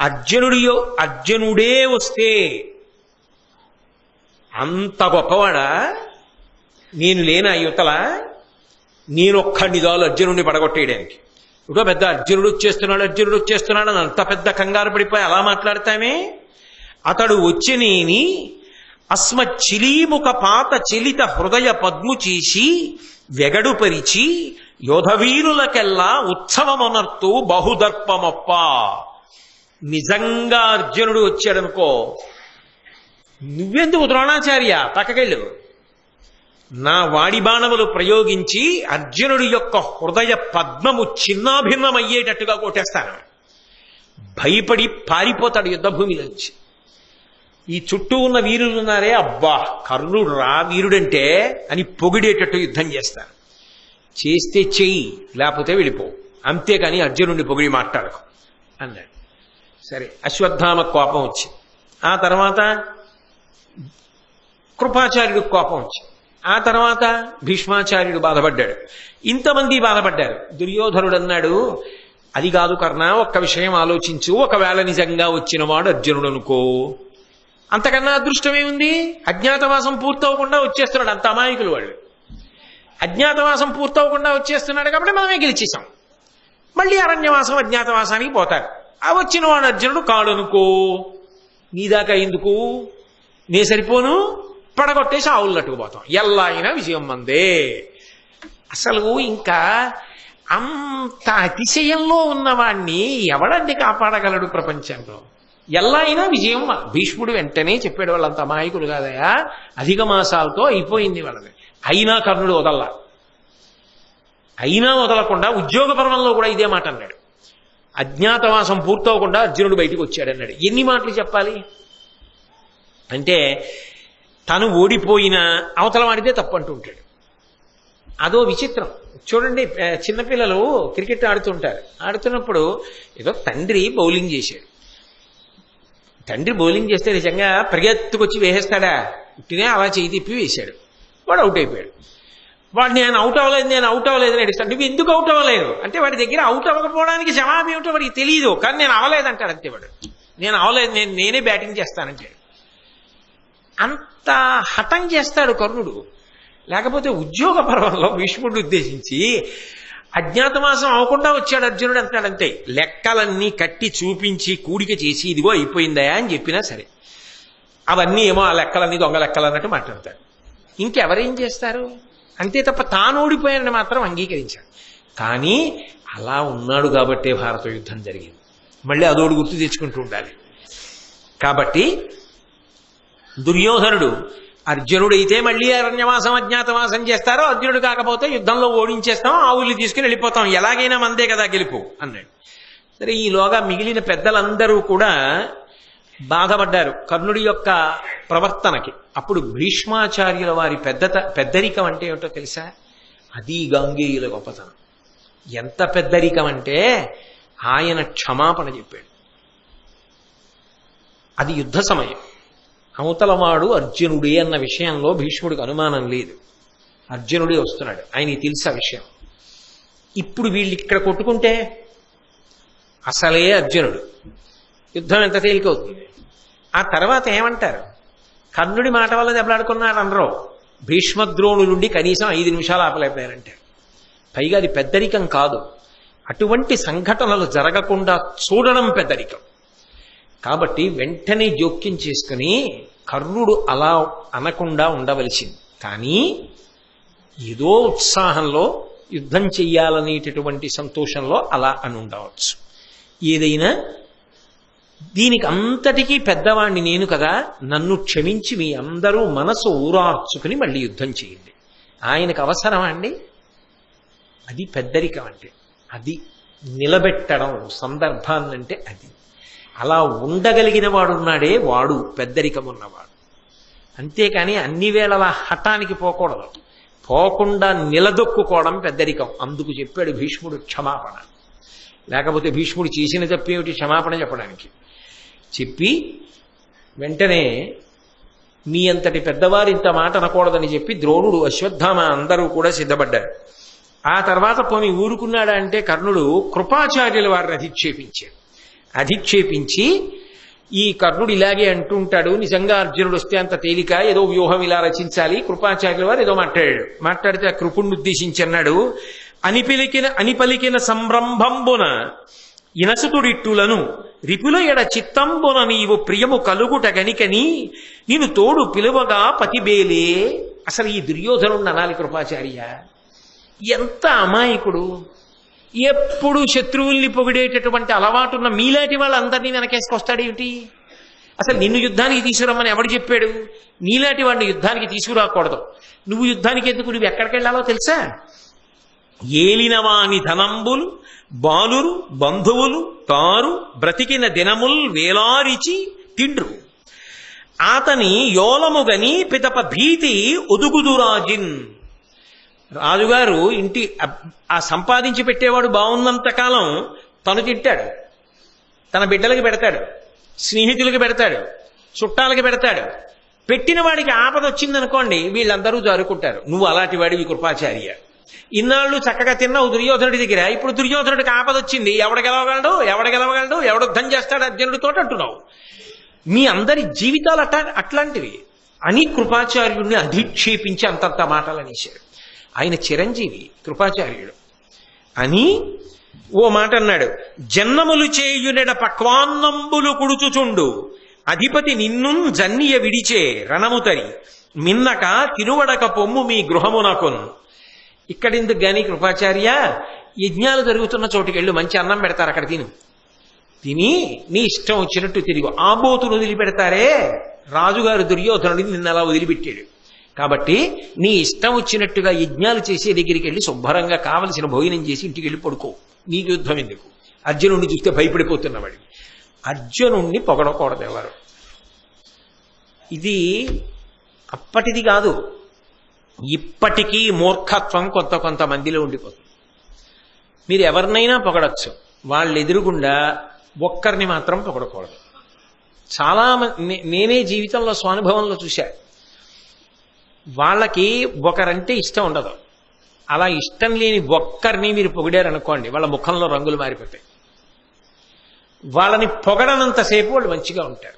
అర్జునుడి అర్జునుడే వస్తే అంత గొప్పవాడా? నేను లేనా యువతల? నేనొక్కడిని దాలు అర్జునుడిని పడగొట్టేయడానికి. ఇప్పుడు పెద్ద అర్జునుడు వచ్చేస్తున్నాడు అర్జునుడు వచ్చేస్తున్నాడు అని అంత పెద్ద కంగారు పడిపోయి అలా మాట్లాడతామే? అతడు వచ్చి నేని అస్మచ్చిలీముఖ పాత చలిత హృదయ పద్ము చేసి వెగడుపరిచి యోధవీరులకెల్లా ఉత్సవమనర్తూ బహుదర్పమప్ప. నిజంగా అర్జునుడు వచ్చాడనుకో నువ్వెందుకు ద్రోణాచార్య? పక్కకెళ్ళు. నా వాడి బాణములు ప్రయోగించి అర్జునుడి యొక్క హృదయ పద్మము చిన్నాభిన్నమయ్యేటట్టుగా కొట్టేస్తాను. భయపడి పారిపోతాడు యుద్ధభూమిలోంచి ఈ చుట్టూ ఉన్న వీరులు ఉన్నారే అబ్బా కర్ణుడు రా వీరుడంటే అని పొగిడేటట్టు యుద్ధం చేస్తాను. చేస్తే చెయ్యి లేకపోతే వెళ్ళిపో. అంతేకాని అర్జునుడిని పొగిడి మాట్లాడకు అన్నాడు. సరే అశ్వత్థామ కోపం వచ్చింది. ఆ తర్వాత కృపాచార్యుడు కోపం వచ్చింది. ఆ తర్వాత భీష్మాచార్యుడు బాధపడ్డాడు. ఇంతమంది బాధపడ్డారు. దుర్యోధనుడు అన్నాడు అది కాదు కర్ణ ఒక్క విషయం ఆలోచించు. ఒకవేళ నిజంగా వచ్చినవాడు అర్జునుడు అనుకో. అంతకన్నా అదృష్టమే ఉంది అజ్ఞాతవాసం పూర్తవకుండా వచ్చేస్తున్నాడు అంత అమాయకులు వాళ్ళు. అజ్ఞాతవాసం పూర్తవకుండా వచ్చేస్తున్నాడు కాబట్టి మనమే గెలిచేసాం మళ్ళీ అరణ్యవాసం అజ్ఞాతవాసానికి పోతారు. ఆ వచ్చిన వాడు అర్జునుడు కాడనుకో. నీదాకా ఎందుకు? నే సరిపోను? పడగొట్టేసి ఆవులు నట్టుకుపోతాం. ఎలా అయినా విజయం మందే. అసలు ఇంకా అంత అతిశయంలో ఉన్నవాణ్ణి ఎవడండి కాపాడగలడు ప్రపంచంలో? ఎలా అయినా విజయం భీష్ముడు వెంటనే చెప్పాడు వాళ్ళంత అమాయకులు కాదయా అధిక మాసాలతో అయిపోయింది వాళ్ళది. అయినా కర్ణుడు వదల్లా. అయినా వదలకుండా ఉద్యోగ పర్వంలో కూడా ఇదే మాట అన్నాడు. అజ్ఞాతవాసం పూర్తవకుండా అర్జునుడు బయటికి వచ్చాడు అన్నాడు. ఎన్ని మాటలు చెప్పాలి? అంటే తను ఓడిపోయిన అవతల వాడితే తప్పు ఉంటాడు. అదో విచిత్రం. చూడండి చిన్నపిల్లలు క్రికెట్ ఆడుతుంటారు. ఆడుతున్నప్పుడు ఏదో తండ్రి బౌలింగ్ చేశాడు. తండ్రి బౌలింగ్ చేస్తే నిజంగా పరిగెత్తుకొచ్చి వేసేస్తాడా? ఉట్టినే అలా చేయి తిప్పి వేశాడు. వాడు అవుట్ అయిపోయాడు. వాడు నేను అవుట్ అవ్వలేదు నేను అవుట్ అవ్వలేదు అని అడుగుతాడు నువ్వు ఎందుకు అవుట్ అవ్వలేదు అంటే వాడి దగ్గర అవుట్ అవ్వకపోవడానికి జవాబు ఏమిటో వాడికి తెలియదు కానీ నేను అవ్వలేదు అంటాడు అంతే వాడు. నేను అవ్వలేదు నేను నేనే బ్యాటింగ్ చేస్తానంటాడు. అంత హఠం చేస్తాడు కర్ణుడు. లేకపోతే ఉద్యోగ పర్వంలో భీష్ముడు ఉద్దేశించి అజ్ఞాతమాసం అవ్వకుండా వచ్చాడు అర్జునుడు అంటాడంతే లెక్కలన్నీ కట్టి చూపించి కూడిక చేసి ఇదిగో అయిపోయిందా అని చెప్పినా సరే. అవన్నీ ఏమో ఆ లెక్కలన్నీ దొంగ లెక్కలు అన్నట్టు మాట్లాడతాడు. ఇంకెవరేం చేస్తారు? అంతే తప్ప తాను ఓడిపోయాడని మాత్రం అంగీకరించాడు. కానీ అలా ఉన్నాడు కాబట్టే భారత యుద్ధం జరిగింది. మళ్ళీ అదోడు గుర్తు తెచ్చుకుంటూ ఉండాలి. కాబట్టి దుర్యోధనుడు అర్జునుడైతే మళ్ళీ అరణ్యవాసం అజ్ఞాతవాసం చేస్తారో అర్జునుడు కాకపోతే యుద్ధంలో ఓడించేస్తాం ఆవుల్ని తీసుకుని వెళ్ళిపోతాం. ఎలాగైనా మందే కదా గెలుపు అన్నాడు. సరే ఈలోగా మిగిలిన పెద్దలందరూ కూడా బాధపడ్డారు కర్ణుడి యొక్క ప్రవర్తనకి. అప్పుడు భీష్మాచార్యుల వారి పెద్దత పెద్దరికం అంటే ఏమిటో తెలుసా? అది గంగేయుల గొప్పతనం. ఎంత పెద్దరికం అంటే ఆయన క్షమాపణ చెప్పాడు. అది యుద్ధ సమయం. అవతలవాడు అర్జునుడే అన్న విషయంలో భీష్ముడికి అనుమానం లేదు. అర్జునుడే వస్తున్నాడు. ఆయనకి తెలుసు ఆ విషయం? ఇప్పుడు వీళ్ళు ఇక్కడ కొట్టుకుంటే అసలే అర్జునుడు. యుద్ధం ఎంత తేలికవుతుంది ఆ తర్వాత ఏమంటారు? కర్ణుడి మాట వల్ల దెబ్బలాడుకున్నారు అందరూ భీష్మద్రోణులుండి కనీసం ఐదు నిమిషాలు ఆపలేకపోయారంటారు పైగా అది పెద్దరికం కాదు. అటువంటి సంఘటనలు జరగకుండా చూడడం పెద్దరికం. కాబట్టి వెంటనే జోక్యం చేసుకుని కర్ణుడు అలా అనకుండా ఉండవలసింది. కానీ ఏదో ఉత్సాహంలో యుద్ధం చెయ్యాలనేటటువంటి సంతోషంలో అలా అని ఉండవచ్చు ఏదైనా దీనికి అంతటికీ పెద్దవాణ్ణి నేను కదా. నన్ను క్షమించి మీ అందరూ మనసు ఊరార్చుకుని మళ్ళీ యుద్ధం చేయండి. ఆయనకు అవసరమా అండి? అది పెద్దరికం అంటే అది నిలబెట్టడం సందర్భాన్నంటే అది. అలా ఉండగలిగిన వాడున్నాడే వాడు పెద్దరికం ఉన్నవాడు. అంతేకాని అన్ని వేళలా హఠానికి పోకూడదు. పోకుండా నిలదొక్కుకోవడం పెద్దరికం. అందుకు చెప్పాడు భీష్ముడు క్షమాపణ. లేకపోతే భీష్ముడు చేసిన తప్పేమిటి? క్షమాపణ చెప్పడానికి. చెప్పి వెంటనే మీ అంతటి పెద్దవారు ఇంత మాట అనకూడదని చెప్పి ద్రోణుడు అశ్వత్థామ అందరూ కూడా సిద్ధపడ్డారు. ఆ తర్వాత పోని ఊరుకున్నాడా అంటే కర్ణుడు కృపాచార్యుల వారిని అధిక్షేపించాడు. అధిక్షేపించి ఈ కర్ణుడు ఇలాగే అంటుంటాడు నిజంగా అర్జునుడు వస్తే అంత తేలిక? ఏదో వ్యూహం ఇలా రచించాలి. కృపాచార్యుల వారు ఏదో మాట్లాడాడు. మాట్లాడితే ఆ కృపుణ్ణి ఉద్దేశించి అన్నాడు అని పిలికిన సంరంభంబున ఇనసుతుడిట్టులను రిపుల ఎడ చిత్తంబున నీవు ప్రియము కలుగుట గనికని నేను తోడు పిలువగా పతిబేలే. అసలు ఈ దుర్యోధనుడు అనాలి కృపాచార్య. ఎంత అమాయకుడు. ఎప్పుడు శత్రువుల్ని పొగిడేటటువంటి అలవాటున్న మీలాంటి వాళ్ళందరినీ వెనకేసుకొస్తాడేమిటి అసలు నిన్ను యుద్ధానికి తీసుకురమ్మని ఎవడు చెప్పాడు? నీలాంటి వాడిని యుద్ధానికి తీసుకురాకూడదు. నువ్వు యుద్ధానికి ఎందుకు? నువ్వు ఎక్కడికి వెళ్ళాలో తెలుసా? ఏలినవాని ధనంబులు బాలురు బంధువులు తారు బ్రతికిన దినముల్ వేలారిచి తిండ్రు. ఆతని యోలముగని పితప భీతి ఒదుగుదురాజిన్ రాజుగారు ఇంటి ఆ సంపాదించి పెట్టేవాడు బాగున్నంత కాలం తను తింటాడు. తన బిడ్డలకి పెడతాడు. స్నేహితులకి పెడతాడు. చుట్టాలకి పెడతాడు. పెట్టిన వాడికి ఆపద వచ్చిందనుకోండి వీళ్ళందరూ జారుకుంటారు. నువ్వు అలాంటి వాడివి కృపాచార్య. ఇన్నాళ్ళు చక్కగా తిన్నావు దుర్యోధనుడి దగ్గర. ఇప్పుడు దుర్యోధనుడికి ఆపద వచ్చింది. ఎవడ గెలవగలడు? ఎవడ గెలవగలడు? ఎవడు యుద్ధం చేస్తాడు అర్జునుడితో అంటున్నావు. మీ అందరి జీవితాలు అట్లా అట్లాంటివి. అని కృపాచార్యుడిని అధిక్షేపించి అంతంత మాటలు అనేశాడు. ఆయన చిరంజీవి కృపాచార్యుడు. అని ఓ మాట అన్నాడు. జన్మములు చేయునెడ పక్వాన్నంబులు కుడుచుచుండు. అధిపతి నిన్ను జన్నియ విడిచే రణముతరి. మిన్నక తిరువడక పొమ్ము మీ గృహమునకున్. ఇక్కడెందుకు గాని కృపాచార్య యజ్ఞాలు జరుగుతున్న చోటుకెళ్ళు మంచి అన్నం పెడతారు అక్కడ తిను. తిని నీ ఇష్టం వచ్చినట్టు తిరిగి. ఆబోతును వదిలిపెడతారే. రాజుగారు దుర్యోధనుడిని నిన్న అలా వదిలిపెట్టాడు. కాబట్టి నీ ఇష్టం వచ్చినట్టుగా యజ్ఞాలు చేసే దగ్గరికి వెళ్ళి శుభ్రంగా కావలసిన భోజనం చేసి ఇంటికి వెళ్ళి పడుకో. నీకు యుద్ధం ఎందుకు? అర్జునుడిని చూస్తే భయపడిపోతున్నవాడికి అర్జునుణ్ణి పొగడకూడదు ఎవరు. ఇది అప్పటిది కాదు. ఇప్పటికీ మూర్ఖత్వం కొంత కొంతమందిలో ఉండిపోతుంది. మీరు ఎవరినైనా పొగడచ్చు. వాళ్ళు ఎదురుగుండా ఒక్కరిని మాత్రం పొగడకూడదు. చాలా నే- నేనే జీవితంలో స్వానుభవంలో చూశా. వాళ్ళకి ఒకరంటే ఇష్టం ఉండదు. అలా ఇష్టం లేని ఒక్కరిని మీరు పొగిడారనుకోండి వాళ్ళ ముఖంలో రంగులు మారిపోతాయి. వాళ్ళని పొగడనంతసేపు వాళ్ళు మంచిగా ఉంటారు.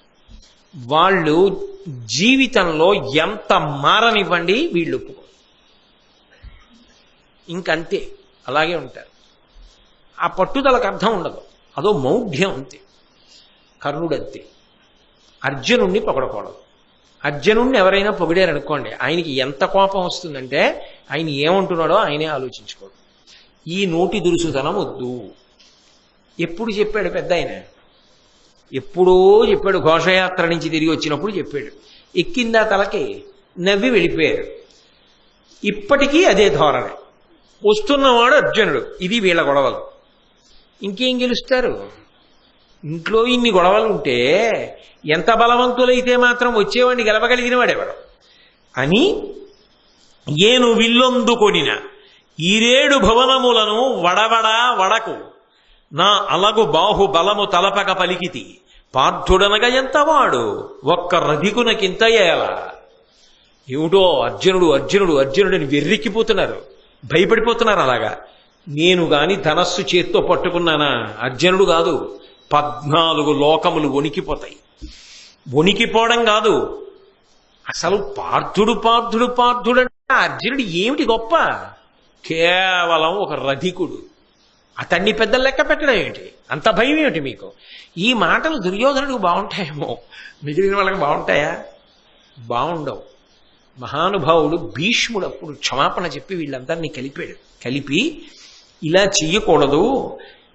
వాళ్ళు జీవితంలో ఎంత మారనివ్వండి వీళ్ళు ఒప్పుకోరు. ఇంకంతే. అలాగే ఉంటారు. ఆ పట్టుదలకు అర్థం ఉండదు. అదో మౌఢ్యం అంతే. కర్ణుడు అంతే అర్జునుణ్ణి పొగడకూడదు. అర్జునుణ్ణి ఎవరైనా పొగిడారనుకోండి ఆయనకి ఎంత కోపం వస్తుందంటే ఆయన ఏమంటున్నాడో ఆయనే ఆలోచించుకోడు. ఈ నోటి దురుసుతనం వద్దు. ఎప్పుడు చెప్పాడు పెద్ద ఆయన ఎప్పుడో చెప్పాడు ఘోషయాత్ర నుంచి తిరిగి వచ్చినప్పుడు చెప్పాడు. ఎక్కిందా తలకి నవ్వి వెళ్ళిపోయారు ఇప్పటికీ అదే ధోరణి. వస్తున్నవాడు అర్జునుడు. ఇది వీళ్ళ గొడవలు. ఇంకేం గెలుస్తారు? ఇంట్లో ఇన్ని గొడవలు ఉంటే ఎంత బలవంతులైతే మాత్రం వచ్చేవాడిని గెలవగలిగిన వాడెవడు అని ఏను విల్లొందుకొనిన ఈరేడు భవనములను వడవడా వడకు. నా అలగు బాహు బలము తలపక పలికితి. పార్థుడనగా ఎంతవాడు? ఒక్క రధికునకింత ఏల. ఏమిటో అర్జునుడు అర్జునుడు అర్జునుడిని వెర్రిక్కిపోతున్నారు భయపడిపోతున్నారు అలాగా. నేను గాని ధనస్సు చేత్తో పట్టుకున్నానా? అర్జునుడు కాదు. పద్నాలుగు లోకములు వణికిపోతాయి. వణికిపోవడం కాదు. అసలు పార్థుడు పార్థుడు పార్థుడు అంటే అర్జునుడు ఏమిటి గొప్ప? కేవలం ఒక రధికుడు. అతన్ని పెద్దలు లెక్క పెట్టడం ఏమిటి? అంత భయం ఏమిటి మీకు? ఈ మాటలు దుర్యోధనుడికి బాగుంటాయేమో. మిగిలిన వాళ్ళకి బాగుంటాయా? బాగుండవు. మహానుభావుడు భీష్ముడు అప్పుడు క్షమాపణ చెప్పి వీళ్ళందరినీ కలిపాడు కలిపి ఇలా చెయ్యకూడదు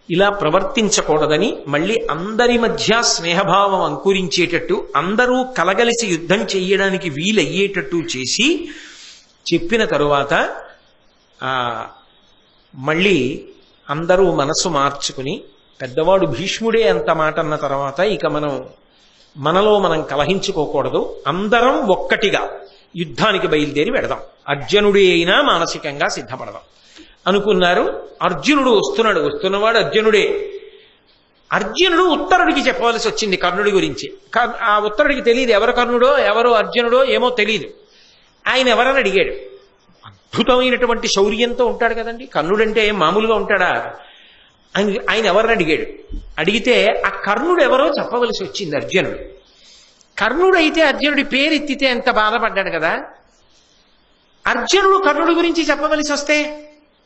ఇలా ప్రవర్తించకూడదని మళ్ళీ అందరి మధ్య స్నేహభావం అంకురించేటట్టు అందరూ కలగలిసి యుద్ధం చేయడానికి వీలయ్యేటట్టు చేసి చెప్పిన తరువాత మళ్ళీ అందరూ మనస్సు మార్చుకుని పెద్దవాడు భీష్ముడే అంత మాట అన్న తర్వాత ఇక మనం మనలో మనం కలహించుకోకూడదు. అందరం ఒక్కటిగా యుద్ధానికి బయలుదేరి పెడదాం అర్జునుడే అయినా మానసికంగా సిద్ధపడదాం. అనుకున్నారు అర్జునుడు వస్తున్నాడు. వస్తున్నవాడు అర్జునుడే. అర్జునుడు ఉత్తరుడికి చెప్పవలసి వచ్చింది కర్ణుడి గురించి. ఆ ఉత్తరుడికి తెలియదు ఎవరు కర్ణుడో ఎవరు అర్జునుడో ఏమో తెలియదు ఆయన ఎవరని అడిగాడు. అద్భుతమైనటువంటి శౌర్యంతో ఉంటాడు కదండి. కర్ణుడంటే ఏం మామూలుగా ఉంటాడా? ఆయన ఆయన ఎవరిని అడిగాడు? అడిగితే ఆ కర్ణుడు ఎవరో చెప్పవలసి వచ్చింది అర్జునుడు. కర్ణుడు అయితే అర్జునుడి పేరు ఎత్తితే ఎంత బాధపడ్డాడు కదా? అర్జునుడు కర్ణుడి గురించి చెప్పవలసి వస్తే